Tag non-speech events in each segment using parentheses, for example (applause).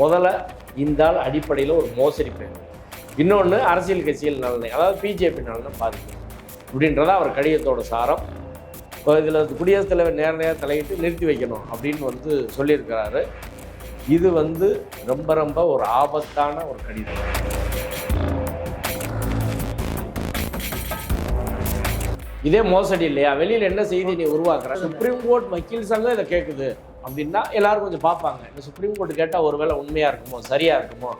முதல்ல இந்த ஆள் அடிப்படையில் ஒரு மோசடி பெயர் இன்னொன்று அரசியல் கட்சியில் நலனை அதாவது பிஜேபி நலனை பாதிக்கும். அப்படின்றத அவர் கடிதத்தோட சாரம். இதில் குடியரசுத் தலைவர் நேர நேரம் தலையிட்டு நிறுத்தி வைக்கணும் அப்படின்னு வந்து சொல்லியிருக்கிறாரு. இது வந்து ரொம்ப ரொம்ப ஒரு ஆபத்தான ஒரு கடிதம். இதே மோசடி இல்லையா? வெளியில் என்ன செய்தி நீ உருவாக்குற? சுப்ரீம் கோர்ட் வக்கீல் சங்கம் இதை கேட்குது அப்படின்னா எல்லாரும் கொஞ்சம் பார்ப்பாங்க. இந்த சுப்ரீம் கோர்ட் கேட்டால் ஒருவேளை உண்மையாக இருக்குமோ சரியாக இருக்குமோ?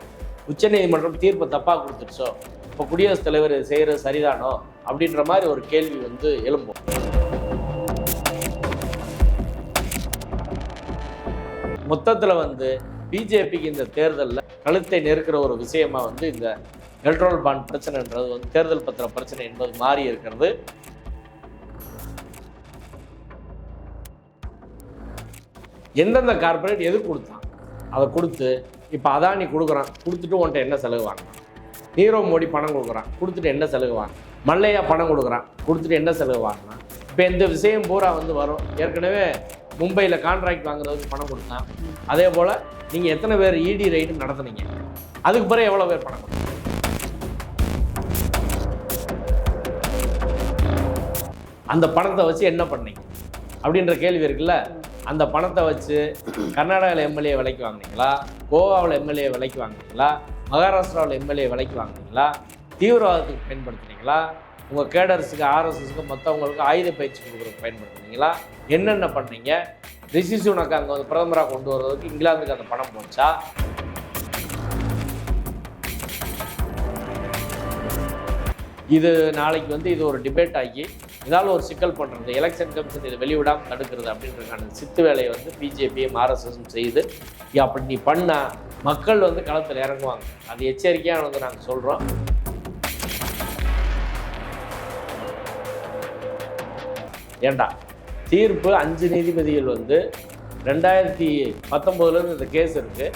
உச்சநீதிமன்றம் தீர்ப்பை தப்பாக கொடுத்துருச்சோ? இப்போ குடியரசுத் தலைவர் இது செய்கிறது சரிதானோ? அப்படின்ற மாதிரி ஒரு கேள்வி வந்து எழும்பும். மொத்தத்தில் வந்து பிஜேபிக்கு இந்த தேர்தலில் கழுத்தை நெருக்கிற ஒரு விஷயமா வந்து இந்த பெட்ரோல் பாண்ட் பிரச்சனைன்றது வந்து தேர்தல் பத்திர பிரச்சனை என்பது மாறி இருக்கிறது. எந்தெந்த கார்ப்பரேட் எது கொடுத்தான்? அதை கொடுத்து இப்போ அதானி கொடுக்குறான். கொடுத்துட்டு உன்ட்ட என்ன செலவு வாங்கினான் நீரவ் மோடி பணம் கொடுக்குறான். கொடுத்துட்டு என்ன செலவு வாங்கினான் மல்லையா பணம் கொடுக்குறான். கொடுத்துட்டு என்ன செலவு வாங்கினான் இப்போ இந்த விஷயம் பூரா வந்து வரும். ஏற்கனவே மும்பையில் கான்ட்ராக்ட் வாங்குறதுக்கு பணம் கொடுத்தான். அதே போல் நீங்கள் எத்தனை பேர் இடி ரைடு நடத்துனீங்க? அதுக்கு பிறகு எவ்வளோ பேர் பணம் கொடுத்தீங்க? அந்த பணத்தை வச்சு என்ன பண்ணீங்க? அப்படின்ற கேள்வி இருக்குல்ல? அந்த பணத்தை வச்சு கர்நாடகாவில் எம்எல்ஏ விலைக்கு வாங்குனீங்களா? கோவாவில் எம்எல்ஏ விலைக்கு வாங்குனீங்களா? மகாராஷ்டிராவில் எம்எல்ஏ விலைக்கு வாங்குனீங்களா? தீவிரவாதத்துக்கு பயன்படுத்துனீங்களா? உங்கள் கேடர்ஸுக்கு ஆர்எஸ்எஸ்க்கு மற்றவங்களுக்கு ஆயுத பயிற்சி கொடுக்குறதுக்கு பயன்படுத்துனீங்களா? என்னென்ன பண்ணீங்க? ரிஷி சுனக் அங்கே வந்து பிரதமராக கொண்டு வர்றதுக்கு இங்கிலாந்துக்கு அந்த பணம் போச்சா? இது நாளைக்கு வந்து இது ஒரு டிபேட் ஆகி இருந்தாலும் ஒரு சிக்கல் பண்ணுறது எலெக்ஷன் கமிஷன் இதை வெளிவிடாமல் தடுக்கிறது அப்படின்றதுக்கான சித்து வேலையை வந்து பிஜேபியும் ஆர்எஸ்எஸும் செய்து அப்படி நீ பண்ணால் மக்கள் வந்து களத்தில் இறங்குவாங்க. அது எச்சரிக்கையாக வந்து நாங்கள் சொல்கிறோம் ஏண்டா தீர்ப்பு அஞ்சு நீதிபதிகள் வந்து ரெண்டாயிரத்தி பத்தொம்போதுலேருந்து இந்த கேஸ் இருக்குது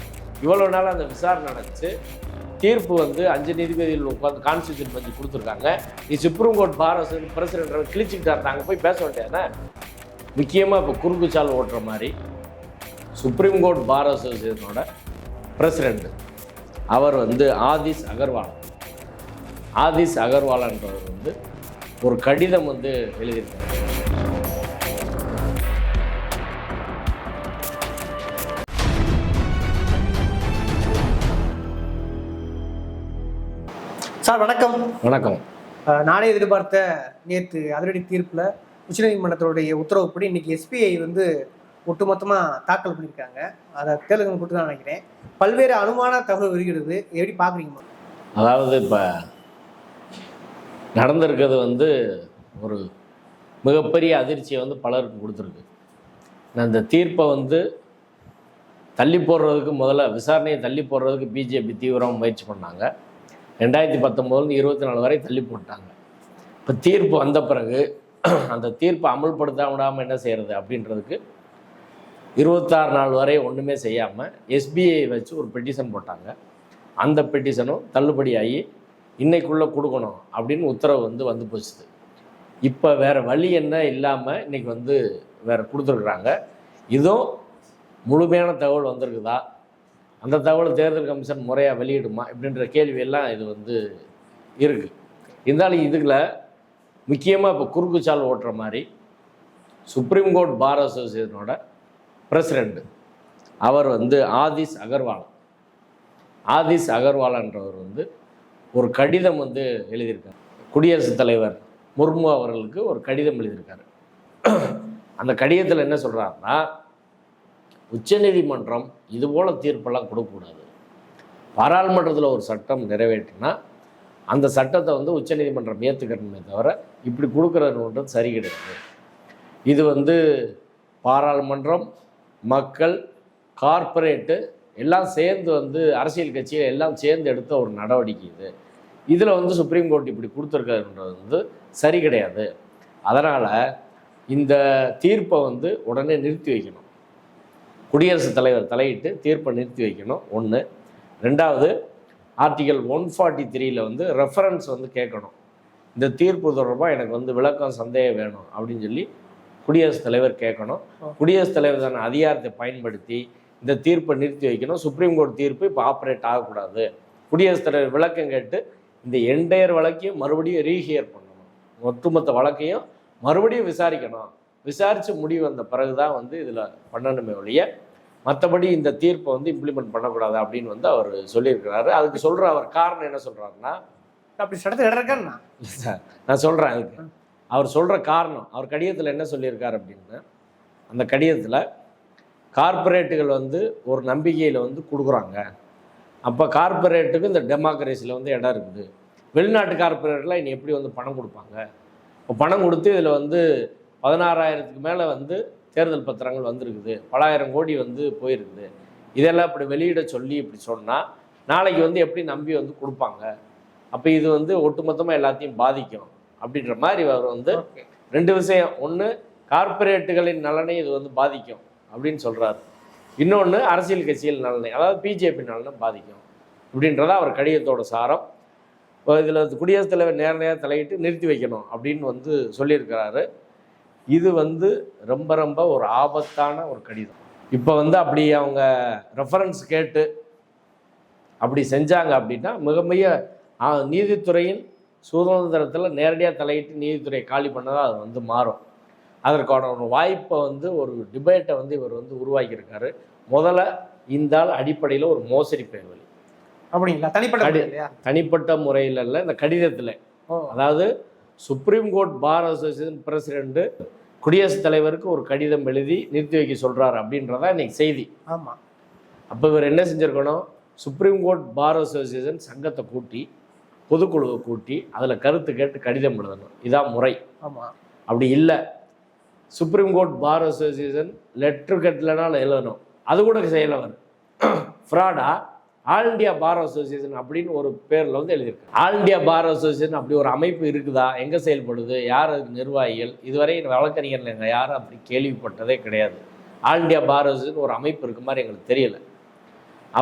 இவ்வளோ நாள் அந்த விசாரணை நடந்துச்சு. தீர்ப்பு வந்து அஞ்சு நீதிபதிகள் உட்காந்து கான்ஸ்டியூஷன் பற்றி கொடுத்துருக்காங்க. நீ சுப்ரீம் கோர்ட் பார் பிரசிடென்ட் கிழிச்சிக்கிட்டாரு. நாங்கள் போய் பேச வேண்டியதானே முக்கியமாக இப்போ குறுக்குச்சால் ஓட்டுற மாதிரி சுப்ரீம் கோர்ட் பார் அசோசியேஷனோட பிரசிடெண்ட் அவர் வந்து ஆதிஷ் அகர்வால். ஆதிஷ் அகர்வால்ன்றவர் வந்து ஒரு கடிதம் வந்து எழுதியிருக்காரு. சார் வணக்கம். வணக்கம். நானே எதிர்பார்த்த நேற்று அதிரடி தீர்ப்பில் உச்சநீதிமன்றத்தோடைய உத்தரவுப்படி இன்னைக்கு எஸ்பிஐ வந்து ஒட்டுமொத்தமா தாக்கல் பண்ணியிருக்காங்க. அதை தேர்தல் கூட்டு தான் நினைக்கிறேன். பல்வேறு அனுமான தகவல் வருகிறது. எப்படி பார்க்குறீங்க? அதாவது இப்போ நடந்திருக்கிறது வந்து ஒரு மிகப்பெரிய அதிர்ச்சியை வந்து பலருக்கு கொடுத்துருக்கு. இந்த தீர்ப்பை வந்து தள்ளி போடுறதுக்கு முதல்ல விசாரணையை தள்ளி போடுறதுக்கு பிஜேபி தீவிரமாக முயற்சி பண்ணாங்க. ரெண்டாயிரத்தி பத்தொம்போதுலேருந்து இருபத்தி நாலு வரை தள்ளி போட்டாங்க. இப்போ தீர்ப்பு வந்த பிறகு அந்த தீர்ப்பை அமல்படுத்த விடாமல் என்ன செய்கிறது அப்படின்றதுக்கு இருபத்தாறு நாள் வரை ஒன்றுமே செய்யாமல் எஸ்பிஐ வச்சு ஒரு பெட்டிஷன் போட்டாங்க. அந்த பெட்டிஷனும் தள்ளுபடி ஆகி இன்னைக்குள்ளே கொடுக்கணும் அப்படின்னு உத்தரவு வந்து வந்து போச்சுது. இப்போ வேறு வழி என்ன இல்லாமல் இன்றைக்கி வந்து வேறு கொடுத்துருக்குறாங்க. இதுவும் முழுமையான தகவல் வந்திருக்குதா? அந்த தகவல் தேர்தல் கமிஷன் முறையாக வெளியிடுமா இப்படின்ற கேள்வியெல்லாம் இது வந்து இருக்குது இருந்தாலும் இதுல முக்கியமாக இப்போ குறுக்குச்சால் ஓட்டுற மாதிரி சுப்ரீம் கோர்ட் பார் அசோசியேஷனோட பிரசிடெண்ட் அவர் வந்து ஆதிஷ் அகர்வால். ஆதிஷ் அகர்வாலன்றவர் வந்து ஒரு கடிதம் வந்து எழுதியிருக்கார். குடியரசுத் தலைவர் முர்மு அவர்களுக்கு ஒரு கடிதம் எழுதியிருக்காரு. அந்த கடிதத்தில் என்ன சொல்கிறாருன்னா உச்சநீதிமன்றம் இதுபோல தீர்ப்பெல்லாம் கொடுக்கக்கூடாது. பாராளுமன்றத்தில் ஒரு சட்டம் நிறைவேற்றினா அந்த சட்டத்தை வந்து உச்சநீதிமன்றம் ஏற்றுக்கணுமே தவிர இப்படி கொடுக்குறதுன்றது சரி கிடையாது. இது வந்து பாராளுமன்றம் மக்கள் கார்ப்பரேட்டு எல்லாம் சேர்ந்து வந்து அரசியல் கட்சியில் எல்லாம் சேர்ந்து எடுத்த ஒரு நடவடிக்கை இது. இதில் வந்து சுப்ரீம் கோர்ட் இப்படி கொடுத்துருக்காருன்றது வந்து சரி கிடையாது. அதனால் இந்த தீர்ப்பை வந்து உடனே நிறுத்தி வைக்கணும். குடியரசுத் தலைவர் தலையிட்டு தீர்ப்பை நிறுத்தி வைக்கணும். ஒன்று ரெண்டாவது ஆர்டிகல் ஒன் ஃபார்ட்டி த்ரீல வந்து ரெஃபரன்ஸ் வந்து கேட்கணும். இந்த தீர்ப்பு தொடர்பாக எனக்கு வந்து விளக்கம் சந்தேகம் வேணும் அப்படின்னு சொல்லி குடியரசுத் தலைவர் கேட்கணும். குடியரசுத் தலைவர் தன் அதிகாரத்தை பயன்படுத்தி இந்த தீர்ப்பை நிறுத்தி வைக்கணும். சுப்ரீம் கோர்ட் தீர்ப்பு இப்போ ஆப்ரேட் ஆகக்கூடாது. குடியரசுத் தலைவர் விளக்கம் கேட்டு இந்த என்டையர் வழக்கையும் மறுபடியும் ரீஹியர் பண்ணணும். ஒட்டுமொத்த வழக்கையும் மறுபடியும் விசாரிக்கணும். விசாரித்து முடிவு வந்த பிறகு தான் வந்து இதில் பண்ணணுமே ஒழிய மற்றபடி இந்த தீர்ப்பை வந்து இம்ப்ளிமெண்ட் பண்ணக்கூடாது அப்படின்னு வந்து அவர் சொல்லியிருக்கிறாரு. அதுக்கு சொல்கிற அவர் காரணம் என்ன சொல்கிறாருன்னா அப்படி சட்டத்தில் இருக்கான்னா சார் நான் சொல்கிறேன் அதுக்கு. அவர் சொல்கிற காரணம் அவர் கடிதத்தில் என்ன சொல்லியிருக்காரு அப்படின்னா அந்த கடிதத்தில் கார்ப்பரேட்டுகள் வந்து ஒரு நம்பிக்கையில் வந்து கொடுக்குறாங்க. அப்போ கார்ப்பரேட்டுக்கு இந்த டெமோக்ரஸியில் வந்து இடம் இருக்குது. வெளிநாட்டு கார்ப்பரேட்லாம் இனி எப்படி வந்து பணம் கொடுப்பாங்க? இப்போ பணம் கொடுத்து இதில் வந்து பதினாறாயிரத்துக்கு மேலே வந்து தேர்தல் பத்திரங்கள் வந்திருக்குது. பலாயிரம் கோடி வந்து போயிருக்குது. இதெல்லாம் இப்படி வெளியிட சொல்லி இப்படி சொன்னால் நாளைக்கு வந்து எப்படி நம்பி வந்து கொடுப்பாங்க? அப்போ இது வந்து ஒட்டுமொத்தமாக எல்லாத்தையும் பாதிக்கும். அப்படின்ற மாதிரி அவர் வந்து ரெண்டு விஷயம். ஒன்று கார்ப்பரேட்டுகளின் நலனை இது வந்து பாதிக்கும் அப்படின்னு சொல்கிறாரு இன்னொன்று அரசியல் கட்சிகள் நலனை அதாவது பிஜேபி நலனை பாதிக்கும் அப்படின்றத அவர் கடிதத்தோட சாரம். இதில் குடியரசுத் தலைவர் நேர நேரம் தலையிட்டு நிறுத்தி வைக்கணும் அப்படின்னு வந்து சொல்லியிருக்கிறாரு. இது வந்து ரொம்ப ரொம்ப ஒரு ஆபத்தான ஒரு கடிதம். இப்போ வந்து அப்படி அவங்க ரெஃபரன்ஸ் கேட்டு அப்படி செஞ்சாங்க அப்படின்னா மிக மிக நீதித்துறையின் சுதந்திரத்தில் நேரடியாக தலையிட்டு நீதித்துறையை காலி பண்ணதாக அது வந்து மாறும். அதற்கான ஒரு வாய்ப்பை வந்து ஒரு டிபேட்டை வந்து இவர் வந்து உருவாக்கியிருக்காரு. முதல்ல இந்த ஆள் அடிப்படையில் ஒரு மோசடி பேர்வழி. அப்படிங்களா? தனிப்பட்ட தனிப்பட்ட முறையில் இல்லை இந்த கடிதத்தில். அதாவது supreme court bar association president குடியரசுத் தலைவருக்கு ஒரு கடிதம் எழுதி நிறுத்தி வைக்க சொல்றாரு அப்படின்றதா இன்னைக்கு செய்தி. ஆமா. அப்போ இவர் என்ன செஞ்சிருக்கணும்? சுப்ரீம் கோர்ட் பார் அசோசியேஷன் சங்கத்தை கூட்டி பொதுக்குழுவை கூட்டி அதில் கருத்து கேட்டு கடிதம் எழுதணும். இதான் முறை. ஆமா. அப்படி இல்லை. Supreme court bar association letter கட்டலனாலும் எழுதணும். அது கூட செய்யலவர் ஃப்ராடா (clears throat) ஆல் இண்டியா பார் அசோசியேஷன் அப்படின்னு ஒரு பேரில் வந்து எழுதியிருக்கு. ஆல் இண்டியா பார் அசோசியேஷன் அப்படி ஒரு அமைப்பு இருக்குதா? எங்கே செயல்படுது? யார் அதுக்கு நிர்வாகிகள்? இதுவரை வழக்கறிஞர்கள் எங்கள் யாரும் அப்படி கேள்விப்பட்டதே கிடையாது. ஆல் இண்டியா பார் அசோசியேஷன் ஒரு அமைப்பு இருக்கு மாதிரி எங்களுக்கு தெரியல.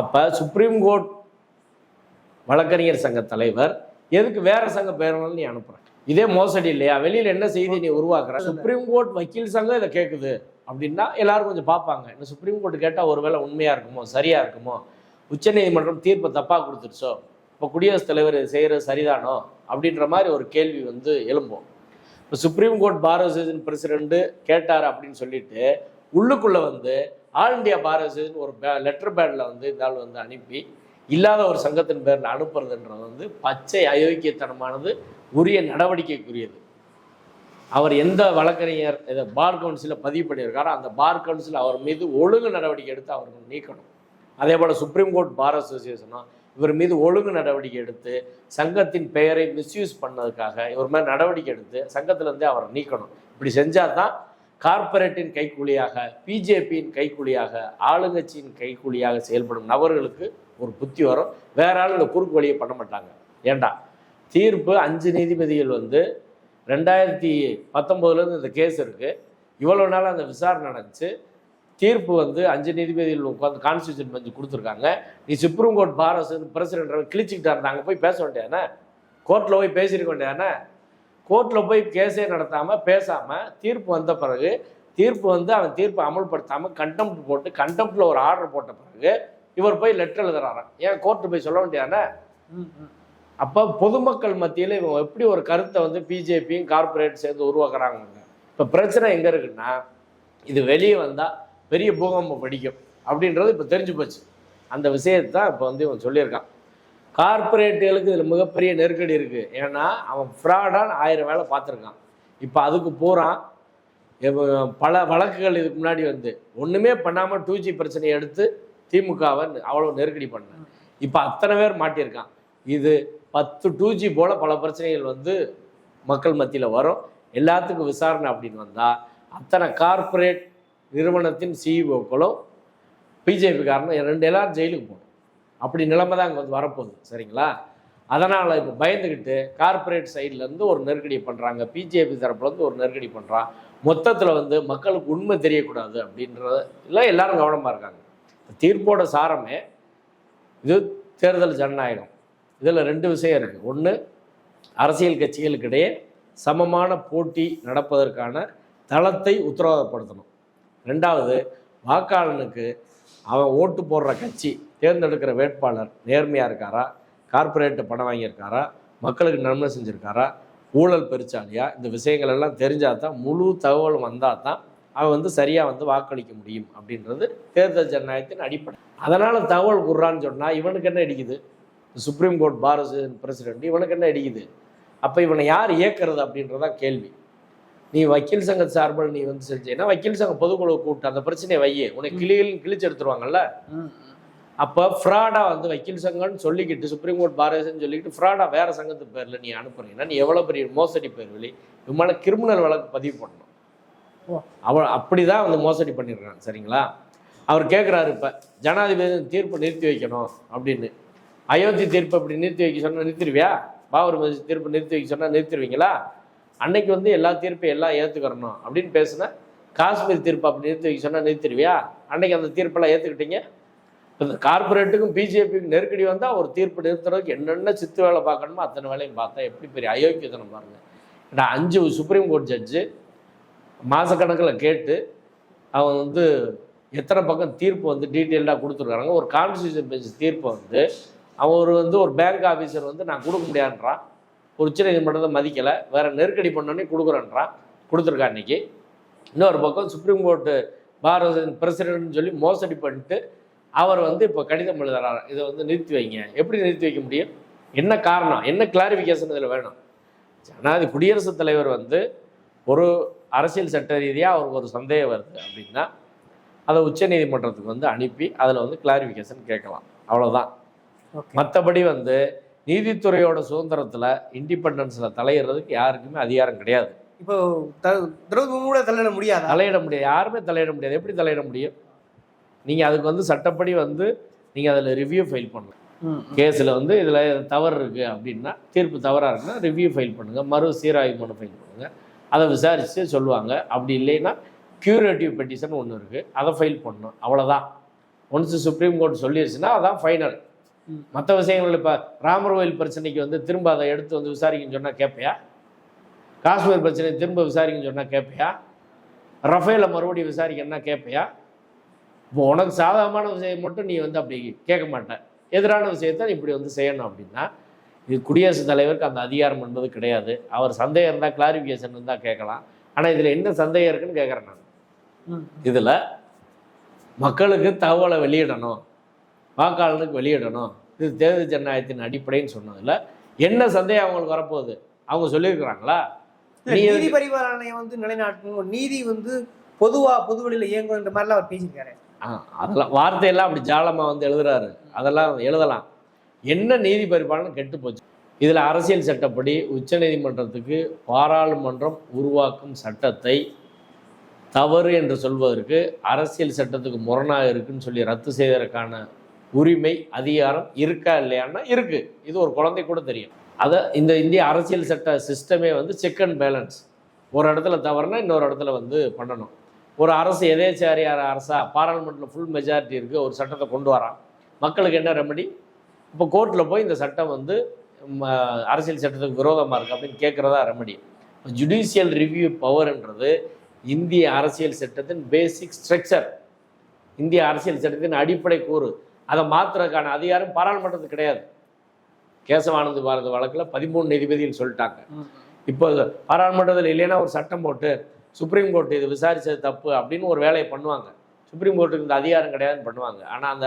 அப்போ சுப்ரீம் கோர்ட் வழக்கறிஞர் சங்க தலைவர் எதுக்கு வேற சங்க பேரணும் நீ அனுப்புகிறேன் இதே மோசடி இல்லையா? வெளியில என்ன செய்தி நீ உருவாக்குற? சுப்ரீம் கோர்ட் வக்கீல் சங்கம் இதை கேட்குது அப்படின்னா எல்லாரும் கொஞ்சம் பார்ப்பாங்க. இந்த சுப்ரீம் கோர்ட் கேட்டால் ஒருவேளை உண்மையாக இருக்குமோ? சரியா இருக்குமோ? உச்சநீதிமன்றம் தீர்ப்பை தப்பாக கொடுத்துருச்சோ இப்போ குடியரசுத் தலைவர் செய்கிற சரிதானோ? அப்படின்ற மாதிரி ஒரு கேள்வி வந்து எழும்போம். இப்போ supreme court bar association president கேட்டார் அப்படின்னு சொல்லிட்டு உள்ளுக்குள்ளே வந்து ஆல் இண்டியா பார் அசோசியேஷன் ஒரு லெட்டர் பேடில் வந்து இந்த ஆள் வந்து அனுப்பி இல்லாத ஒரு சங்கத்தின் பேரில் அனுப்புறதுன்றது வந்து பச்சை அயோக்கியத்தனமானது உரிய நடவடிக்கைக்குரியது. அவர் எந்த வழக்கறிஞர் இதை பார் கவுன்சிலில் பதிவு பண்ணியிருக்காரோ அந்த பார் கவுன்சில் அவர் மீது ஒழுங்கு நடவடிக்கை எடுத்து அவர்கள் நீக்கணும். அதே போல் சுப்ரீம் கோர்ட் பார் அசோசியேஷனும் இவர் மீது ஒழுங்கு நடவடிக்கை எடுத்து சங்கத்தின் பெயரை மிஸ்யூஸ் பண்ணதுக்காக இவர் மேலே நடவடிக்கை எடுத்து சங்கத்திலேருந்தே அவரை நீக்கணும். இப்படி செஞ்சால் தான் கார்ப்பரேட்டின் கைக்கூலியாக பிஜேபியின் கைக்கூலியாக ஆளுங்கட்சியின் கைக்கூலியாக செயல்படும் நபர்களுக்கு ஒரு புத்தி வரும். வேற ஆள் இந்த குறுக்கு வழியை பண்ண மாட்டாங்க. ஏண்டா? தீர்ப்பு அஞ்சு நீதிபதிகள் வந்து ரெண்டாயிரத்தி பத்தொம்போதுலேருந்து இந்த கேஸ் இருக்குது இவ்வளோ நாள் அந்த விசாரணை நடந்துச்சு. தீர்ப்பு வந்து அஞ்சு நீதிபதிகள் உட்காந்து கான்ஸ்டியூஷன் பெஞ்சு கொடுத்துருக்காங்க. நீ சுப்ரீம் கோர்ட் பார் பிரசிடென்ட் கிழிச்சிக்கிட்டா இருந்தாங்க போய் பேச வேண்டியானே கோர்ட்டில் போய் பேசியிருக்க வேண்டியானே கோர்ட்டில் போய் கேஸே நடத்தாமல் பேசாமல் தீர்ப்பு வந்த பிறகு தீர்ப்பு வந்து அவன் தீர்ப்பை அமல்படுத்தாமல் கண்டெம்ட் போட்டு கண்டெம்ட்டில் ஒரு ஆர்டர் போட்ட பிறகு இவர் போய் லெட்டர் எழுதுறாராம். ஏன் கோர்ட்டு போய் சொல்ல வேண்டியானே. அப்போ பொதுமக்கள் மத்தியில் இவங்க எப்படி ஒரு கருத்தை வந்து பிஜேபியும் கார்ப்பரேட் சேர்ந்து உருவாக்குறாங்க இப்போ பிரச்சனை எங்கே இருக்குன்னா இது வெளியே வந்தால் பெரிய பூகம்பம் படிக்கும் அப்படின்றது இப்போ தெரிஞ்சு போச்சு. அந்த விஷயத்தை தான் இப்போ வந்து இவன் சொல்லியிருக்கான். கார்ப்பரேட்டுகளுக்கு இதில் மிகப்பெரிய நெருக்கடி இருக்குது ஏன்னா அவன் ஃப்ராடான ஆயிரம் வேலை பார்த்துருக்கான். இப்போ அதுக்கு போகிறான் பல வழக்குகள் இதுக்கு முன்னாடி வந்து ஒன்றுமே பண்ணாமல் டூ ஜி பிரச்சனையை எடுத்து திமுகவை அவ்வளோ நெருக்கடி பண்ணேன் இப்போ அத்தனை பேர் மாட்டியிருக்கான். இது பத்து டூ ஜி போல் பல பிரச்சனைகள் வந்து மக்கள் மத்தியில் வரும். எல்லாத்துக்கும் விசாரணை அப்படின்னு வந்தால் அத்தனை கார்ப்பரேட் நிறுவனத்தின் சிஇஓக்களும் பிஜேபிக்காரனும் ரெண்டு எல்லாரும் ஜெயிலுக்கு போகணும். அப்படி நிலைமை தான் அங்கே வந்து வரப்போகுது. சரிங்களா? அதனால் இப்போ பயந்துக்கிட்டு கார்ப்பரேட் சைட்லேருந்து ஒரு நெருக்கடி பண்ணுறாங்க பிஜேபி தரப்புலேருந்து ஒரு நெருக்கடி பண்ணுறான் மொத்தத்தில் வந்து மக்களுக்கு உண்மை தெரியக்கூடாது அப்படின்றத எல்லாரும் கவனமாக இருக்காங்க. தீர்ப்போட சாரமே இது தேர்தல் ஜனநாயகம். இதில் ரெண்டு விஷயம் இருக்குது ஒன்று அரசியல் கட்சிகளுக்கிடையே சமமான போட்டி நடப்பதற்கான தளத்தை உத்தரவாதப்படுத்தணும். ரெண்டாவது வாக்காளனுக்கு அவன் ஓட்டு போடுற கட்சி தேர்ந்தெடுக்கிற வேட்பாளர் நேர்மையாக இருக்காரா? கார்ப்பரேட்டு பணம் வாங்கியிருக்காரா? மக்களுக்கு நன்மை செஞ்சுருக்காரா? ஊழல் பெருச்சாலியா இந்த விஷயங்கள் எல்லாம் தெரிஞ்சால் தான் முழு தகவல் வந்தால் தான் அவன் வந்து சரியாக வந்து வாக்களிக்க முடியும் அப்படின்றது தேர்தல் ஜனநாயகத்தின் அடிப்படை. அதனால் தகவல் குர்றான்னு சொன்னால் இவனுக்கு என்ன அடிக்குது? சுப்ரீம் கோர்ட் பாரத பிரசிடென்ட் இவனுக்கு என்ன அடிக்குது? அப்போ இவனை யார் இயக்குறது அப்படின்றதான் கேள்வி. நீ வக்கீல் சங்க சார்பில் நீ வந்து செஞ்சேன்னா வக்கீல் சங்க பொதுக்குழு கூப்பிட்டு அந்த பிரச்சனையை வையே. உனக்கு கிளியில் கிழிச்சு எடுத்துருவாங்கல்ல? அப்போ ஃப்ராடாக வந்து வக்கீல் சங்கம்னு சொல்லிக்கிட்டு சுப்ரீம் கோர்ட் பாரதின்னு சொல்லிக்கிட்டு ஃப்ராடாக வேற சங்கத்து பேரில் நீ அனுப்புறீங்கன்னா நீ எவ்வளோ பெரிய மோசடி பேர் வெளி. இவமான கிரிமினல் வழக்கு பதிவு பண்ணணும். ஓ. அவ அப்படி தான் வந்து மோசடி பண்ணிடுறாங்க சரிங்களா? அவர் கேட்குறாரு இப்போ ஜனாதிபதி தீர்ப்பு நிறுத்தி வைக்கணும் அப்படின்னு. அயோத்தி தீர்ப்பு அப்படி நிறுத்தி வைக்க சொன்னால் நிறுத்திடுவியா பாபர் மசூதி தீர்ப்பு நிறுத்தி வைக்க சொன்னால் நிறுத்திடுவீங்களா அன்னைக்கு வந்து எல்லா தீர்ப்பையும் எல்லாம் ஏற்றுக்கிறணும் அப்படின்னு பேசுனா காஷ்மீர் தீர்ப்பு அப்படி நிறுத்தி வைக்க சொன்னால் நிறுத்திடுவியா? அன்னைக்கு அந்த தீர்ப்பெல்லாம் ஏற்றுக்கிட்டீங்க இந்த கார்பரேட்டுக்கும் பிஜேபிக்கும் நெருக்கடி வந்தால் ஒரு தீர்ப்பு நிறுத்துறதுக்கு என்னென்ன சித்து வேலை பார்க்கணுமோ அத்தனை வேலையும் பார்த்தா எப்படி பெரிய அயோக்கியத்தனம் பாருங்க. ஏன்னா அஞ்சு சுப்ரீம் கோர்ட் ஜட்ஜு மாதக்கணக்கில் கேட்டு அவன் வந்து எத்தனை பக்கம் தீர்ப்பு வந்து டீட்டெயில்டாக கொடுத்துருக்காங்க. ஒரு கான்ஸ்டியூஷன் பெஞ்ச் தீர்ப்பு வந்து அவர் வந்து ஒரு பேங்க் ஆஃபீஸர் வந்து நான் கொடுக்க முடியாதுன்றான். ஒரு உச்சநீதிமன்றத்தை மதிக்கலை. வேற நெருக்கடி பண்ணோன்னே கொடுக்குறேன்றான். கொடுத்துருக்கான் இன்னைக்கு. இன்னொரு பக்கம் சுப்ரீம் கோர்ட்டு பாரத பிரசிடென்ட்னு சொல்லி மோசடி பண்ணிட்டு அவர் வந்து இப்போ கடிதம் எழுதுறாரு. இதை வந்து நிறுத்தி வைங்க. எப்படி நிறுத்தி வைக்க முடியும்? என்ன காரணம்? என்ன கிளாரிஃபிகேஷன் இதில் வேணும்? ஜனாதி குடியரசுத் தலைவர் வந்து ஒரு அரசியல் சட்ட ரீதியாக அவருக்கு ஒரு சந்தேகம் வருது அப்படின்னா அதை உச்சநீதிமன்றத்துக்கு வந்து அனுப்பி அதில் வந்து கிளாரிஃபிகேஷன் கேட்கலாம். அவ்வளோதான் மற்றபடி வந்து நீதித்துறையோட சுதந்திரத்தில் இண்டிபெண்டன்ஸில் தலையிடுறதுக்கு யாருக்குமே அதிகாரம் கிடையாது. இப்போ த- திரௌபதி கூட தலையிட முடியாதா? தலையிட முடியாது. யாருமே தலையிட முடியாது. எப்படி தலையிட முடியும்? நீங்கள் அதுக்கு வந்து சட்டப்படி வந்து நீங்கள் அதில் ரிவ்யூ ஃபைல் பண்ணலாம். கேஸில் வந்து இதில் தவறு இருக்குது அப்படின்னா தீர்ப்பு தவறாக இருக்குன்னா ரிவ்யூ ஃபைல் பண்ணுங்கள் மறு சீராய்வு மனு ஃபைல் பண்ணுங்கள் அதை விசாரித்து சொல்லுவாங்க. அப்படி இல்லைன்னா க்யூரேட்டிவ் பெட்டிஷன் ஒன்று இருக்குது அதை ஃபைல் பண்ணணும் அவ்வளோதான் ஒன்ஸ் சுப்ரீம் கோர்ட் சொல்லிடுச்சுன்னா அதான் ஃபைனல். மற்ற விஷயங்கள் இப்போ ராமர் கோயில் பிரச்சனைக்கு வந்து திரும்ப அதை எடுத்து வந்து விசாரிக்கன்னு சொன்னால் கேட்பியா காஷ்மீர் பிரச்சனை திரும்ப விசாரிக்கன்னு சொன்னால் கேட்பியா ரஃபேலை மறுபடியும் விசாரிக்கணும்னா கேட்பியா இப்போ உனக்கு சாதகமான விஷயம் மட்டும் நீ வந்து அப்படி கேட்க மாட்ட. எதிரான விஷயத்தை நீ இப்படி வந்து செய்யணும் அப்படின்னா இது குடியரசுத் தலைவருக்கு அந்த அதிகாரம் என்பது கிடையாது. அவர் சந்தேகம் இருந்தால் கிளாரிஃபிகேஷன் இருந்தால் கேட்கலாம். ஆனால் இதில் என்ன சந்தேகம் இருக்குன்னு கேட்குறேன் நான். இதில் மக்களுக்கு தகவலை வெளியிடணும். வாக்காளனுக்கு வெளியிடணும். இது தேர்தல் ஜனநாயகத்தின் அடிப்படைன்னு சொன்னதில் என்ன சந்தேகம் அவங்களுக்கு வரப்போகுது? அவங்க சொல்லியிருக்கிறாங்களா? நீதி ஆணையம் வந்து நிலைநாட்டணும். நீதி வந்து பொதுவா பொது வழியில இயங்குன்ற மாதிரிலாம் அவர் பேசியிருக்காரு. ஆ அதெல்லாம் வார்த்தையெல்லாம் அப்படி ஜாலமாக வந்து எழுதுறாரு. அதெல்லாம் எழுதலாம். என்ன நீதி பரிபாலனம் கெட்டு போச்சு? இதில் அரசியல் சட்டப்படி உச்சநீதிமன்றத்துக்கு பாராளுமன்றம் உருவாக்கும் சட்டத்தை தவறு என்று சொல்வதற்கு அரசியல் சட்டத்துக்கு முரணாக இருக்குன்னு சொல்லி ரத்து செய்வதற்கான உரிமை அதிகாரம் இருக்கா இல்லையான்னா இருக்கு. இது ஒரு குழந்தை கூட தெரியும். அதை இந்த இந்திய அரசியல் சட்ட சிஸ்டமே வந்து செக் அண்ட் பேலன்ஸ் ஒரு இடத்துல தவறுனா இன்னொரு இடத்துல வந்து பண்ணணும். ஒரு அரசு எதேச்சாரியார் அரசா பாராளுமன்றத்தில் ஃபுல் மெஜாரிட்டி இருக்குது ஒரு சட்டத்தை கொண்டு வரான். மக்களுக்கு என்ன ரெமடி இப்போ கோர்ட்டில் போய் இந்த சட்டம் வந்து ம, அரசியல் சட்டத்துக்கு விரோதமாக இருக்குது அப்படின்னு கேட்குறதா ரெமடி ஜுடிஷியல் ரிவ்யூ பவர்ன்றது இந்திய அரசியல் சட்டத்தின் பேசிக் ஸ்ட்ரக்சர் இந்திய அரசியல் சட்டத்தின் அடிப்படை கூறு. அதை மாற்றுறதுக்கான அதிகாரம் பாராளுமன்றத்துக்கு கிடையாது. கேசவானந்த் பாரத வழக்கில் பதிமூணு நீதிபதிகள் சொல்லிட்டாங்க. இப்போ பாராளுமன்றத்தில் இல்லைன்னா ஒரு சட்டம் போட்டு சுப்ரீம் கோர்ட் இது விசாரிச்சது தப்பு அப்படின்னு ஒரு வேலையை பண்ணுவாங்க. சுப்ரீம் கோர்ட்டுக்கு இந்த அதிகாரம் கிடையாதுன்னு பண்ணுவாங்க. ஆனால் அந்த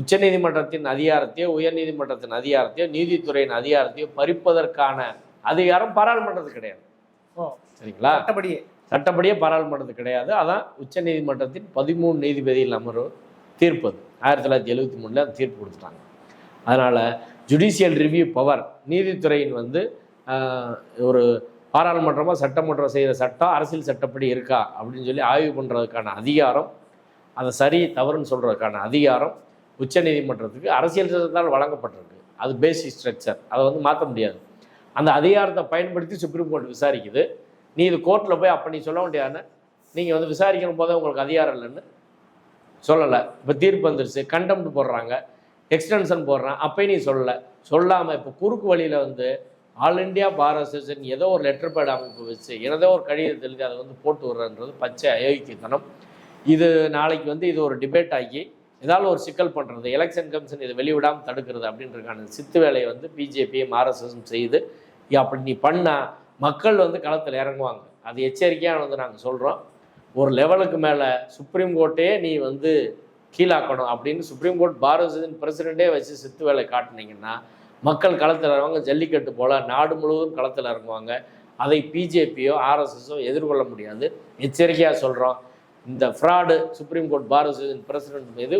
உச்சநீதிமன்றத்தின் அதிகாரத்தையோ உயர்நீதிமன்றத்தின் அதிகாரத்தையோ நீதித்துறையின் அதிகாரத்தையோ பறிப்பதற்கான அதிகாரம் பாராளுமன்றத்துக்கு கிடையாது. சரிங்களா? சட்டப்படியே. சட்டப்படியே பாராளுமன்றத்துக்கு கிடையாது. அதான் உச்சநீதிமன்றத்தின் பதிமூணு நீதிபதிகள் அமர்வு தீர்ப்பு. அது ஆயிரத்தி தொள்ளாயிரத்தி எழுபத்தி மூணில் அந்த தீர்ப்பு கொடுத்துட்டாங்க. அதனால் ஜுடிஷியல் ரிவ்யூ பவர் நீதித்துறையின் வந்து ஒரு பாராளுமன்றமாக சட்டமன்றம் செய்கிற சட்டம் அரசியல் சட்டப்படி இருக்கா அப்படின்னு சொல்லி ஆய்வு பண்ணுறதுக்கான அதிகாரம் அதை சரி தவறுன்னு சொல்கிறதுக்கான அதிகாரம் உச்சநீதிமன்றத்துக்கு அரசியல் சட்டத்தால் வழங்கப்பட்டிருக்கு. அது பேசிக் ஸ்ட்ரக்சர் அதை வந்து மாற்ற முடியாது. அந்த அதிகாரத்தை பயன்படுத்தி சுப்ரீம் கோர்ட் விசாரிக்குது. நீ இது கோர்ட்டில் போய் அப்போ நீ சொல்ல முடியாதுன்னு நீங்கள் வந்து விசாரிக்கணும் போதே உங்களுக்கு அதிகாரம் இல்லைன்னு சொல்லலை. இப்போ தீர்ப்பு வந்துருச்சு கண்டெம்ட் போடுறாங்க எக்ஸ்டென்ஷன் போடுறான் அப்போ நீ சொல்லலை. சொல்லாமல் இப்போ குறுக்கு வழியில் வந்து ஆல் இண்டியா பார் அசோசியேஷன் ஏதோ ஒரு லெட்டர் பேட் அமைப்பு வச்சு ஏதோ ஒரு கடிதத்தை எழுதி அதை வந்து போட்டு விடுறன்றது பச்சை அயோக்கியத்தனம். இது நாளைக்கு வந்து இது ஒரு டிபேட் ஆகி ஏதாவது ஒரு சிக்கல் பண்ணுறது எலெக்ஷன் கமிஷன் இதை வெளிவிடாமல் தடுக்கிறது அப்படின்றதுக்கான சித்து வேலையை வந்து பிஜேபியும் ஆர்எஸ்எஸும் செய்து அப்படி நீ பண்ணால் மக்கள் வந்து களத்தில் இறங்குவாங்க. அது எச்சரிக்கையாக வந்து நாங்கள் சொல்கிறோம் ஒரு லெவலுக்கு மேலே சுப்ரீம் கோர்ட்டே நீ வந்து கீழாக்கணும் அப்படின்னு சுப்ரீம் கோர்ட் பாரதின் பிரசிடெண்ட்டே வச்சு சித்து வேலை காட்டுனீங்கன்னா மக்கள் களத்தில் இறங்குவாங்க ஜல்லிக்கட்டு போல் நாடு முழுவதும் களத்தில் இறங்குவாங்க. அதை பிஜேபியோ ஆர்எஸ்எஸோ எதிர்கொள்ள முடியாது. எச்சரிக்கையாக சொல்கிறோம் இந்த ஃப்ராடு சுப்ரீம் கோர்ட் பாரதின் பிரசிடென்ட் மீது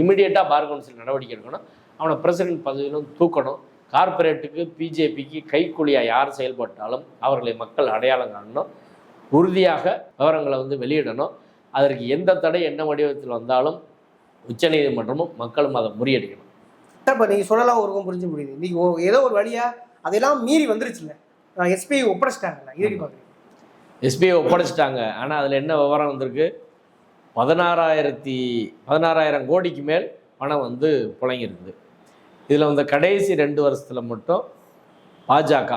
இமிடியேட்டாக பார் கவுன்சில் நடவடிக்கை எடுக்கணும். அவனை பிரசிடென்ட் பதவியிலும் தூக்கணும். கார்ப்பரேட்டுக்கு பிஜேபிக்கு கைக்கூலியாக யார் செயல்பட்டாலும் அவர்களை மக்கள் அடையாளம் காணணும். உறுதியாக விவரங்களை வந்து வெளியிடணும். அதற்கு எந்த தடை என்ன வடிவத்தில் வந்தாலும் உச்சநீதிமன்றமும் மக்களும் அதை முறியடிக்கணும். இப்போ நீங்கள் சொல்லலாம் ஒரு புரிஞ்சு முடியுது. இன்னைக்கு ஏதோ ஒரு வழியா அதெல்லாம் மீறி வந்துருச்சுல்ல. எஸ்பிஐ ஒப்படைச்சிட்டாங்கல்ல இது எப்படி பார்க்குறீங்க? எஸ்பிஐ ஒப்படைச்சிட்டாங்க. ஆனால் அதில் என்ன விவரம் வந்திருக்கு? பதினாறாயிரத்தி பதினாறாயிரம் கோடிக்கு மேல் பணம் வந்து புழங்கியிருக்குது. இதில் வந்து கடைசி ரெண்டு வருஷத்தில் மட்டும் பாஜக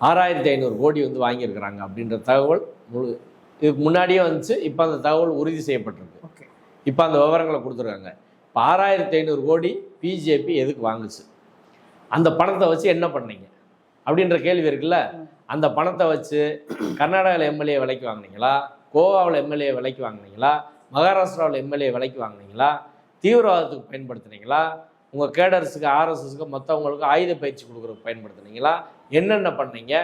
ஆறாயிரத்தி ஐநூறு கோடி வந்து வாங்கியிருக்கிறாங்க அப்படின்ற தகவல் முழு இதுக்கு முன்னாடியே வந்துச்சு இப்போ அந்த தகவல் உறுதி செய்யப்பட்டிருக்கு. ஓகே. இப்போ அந்த விவரங்களை கொடுத்துருக்காங்க. இப்போ ஆறாயிரத்தி ஐநூறு கோடி பிஜேபி எதுக்கு வாங்குச்சு? அந்த பணத்தை வச்சு என்ன பண்ணீங்க? அப்படின்ற கேள்வி இருக்குல்ல? அந்த பணத்தை வச்சு கர்நாடகாவில் எம்எல்ஏ விலைக்கு வாங்குனீங்களா? கோவாவில் எம்எல்ஏ விலைக்கு வாங்குனீங்களா? மகாராஷ்டிராவில் எம்எல்ஏ விலைக்கு வாங்குனீங்களா? தீவிரவாதத்துக்கு பயன்படுத்துனீங்களா? உங்கள் கேடர்ஸுக்கு ஆர்எஸ்எஸ்க்கு மற்றவங்களுக்கு ஆயுத பயிற்சி கொடுக்குறதுக்கு பயன்படுத்துனீங்களா? என்னென்ன பண்ணீங்க?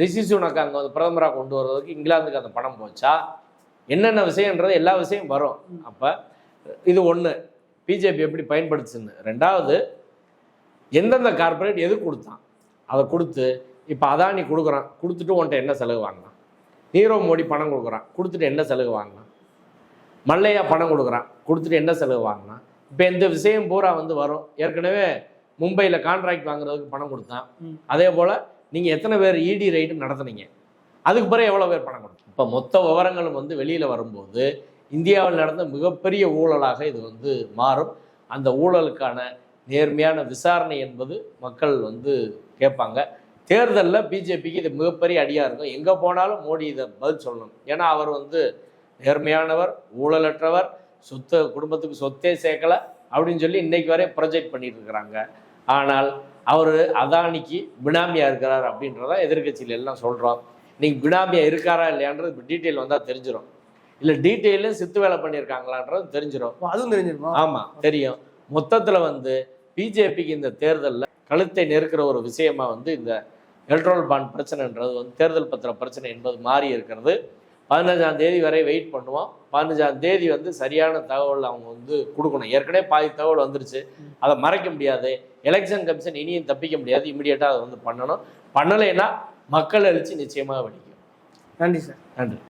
ரிஷி சுனக் அங்கே வந்து பிரதமராக கொண்டு வர்றதுக்கு இங்கிலாந்துக்கு அந்த பணம் போச்சா? என்னென்ன விஷயன்றது எல்லா விஷயம் வரும். அப்போ இது ஒன்று பிஜேபி எப்படி பயன்படுத்துச்சுன்னு. ரெண்டாவது எந்தெந்த கார்பரேட் எது கொடுத்தான்? அதை கொடுத்து இப்போ அதானி கொடுக்குறான். கொடுத்துட்டு உன்ட்ட என்ன செலவு வாங்கினான்? நீரவ் மோடி பணம் கொடுக்குறான். கொடுத்துட்டு என்ன செலவு வாங்கினான்? மல்லையா பணம் கொடுக்குறான். கொடுத்துட்டு என்ன செலவு வாங்கினான்? இப்போ இந்த விஷயம் பூரா வந்து வரும். ஏற்கனவே மும்பையில் கான்ட்ராக்ட் வாங்குறதுக்கு பணம் கொடுத்தான். அதே போல் நீங்கள் எத்தனை பேர் இடி ரைடு நடத்துனீங்க? அதுக்கு பிறகு எவ்வளோ பேர் பணம் கொடுத்தோம் இப்போ மொத்த விவரங்களும் வந்து வெளியில் வரும்போது இந்தியாவில் நடந்த மிகப்பெரிய ஊழலாக இது வந்து மாறும். அந்த ஊழலுக்கான நேர்மையான விசாரணை என்பது மக்கள் வந்து கேட்பாங்க. தேர்தலில் பிஜேபிக்கு இது மிகப்பெரிய அடியாக இருக்கும். எங்கே போனாலும் மோடி இதை பதில் சொல்லணும். ஏன்னா அவர் வந்து நேர்மையானவர் ஊழலற்றவர். சொத்து குடும்பத்துக்கு சொத்தே சேர்க்கல அப்படின்னு சொல்லி இன்னைக்கு வரை ப்ரொஜெக்ட் பண்ணிட்டு இருக்கிறாங்க. ஆனால் அவர் அதானிக்கு பினாமியா இருக்கிறார் அப்படின்றத எதிர்க்கட்சியில் எல்லாம் சொல்கிறோம் நீங்கள் பினாமியா இருக்காரா இல்லையான்றது டீட்டெயில் வந்தால் தெரிஞ்சிடும் இல்லை டீட்டெயிலும் சித்து வேலை பண்ணியிருக்காங்களான்றது தெரிஞ்சிடும் அதுவும் தெரிஞ்சிருமா? ஆமாம் தெரியும். மொத்தத்தில் வந்து பிஜேபிக்கு இந்த தேர்தலில் கழுத்தை நெருக்கிற ஒரு விஷயமா வந்து இந்த எலக்ட்ரல் பாண்ட் பிரச்சனைன்றது வந்து தேர்தல் பத்திர பிரச்சனை என்பது மாறி இருக்கிறது. பதினஞ்சாம் தேதி வரை வெயிட் பண்ணுவோம் பதினஞ்சாம் தேதி வந்து சரியான தகவல் அவங்க வந்து கொடுக்கணும். ஏற்கனவே பாதி தகவல் வந்துருச்சு. அதை மறைக்க முடியாது. எலெக்ஷன் கமிஷன் இனியும் தப்பிக்க முடியாது. இமிடியேட்டாக அதை வந்து பண்ணணும். பண்ணலைன்னா மக்கள் எழுச்சி நிச்சயமாக வெடிக்கும். நன்றி சார் நன்றி.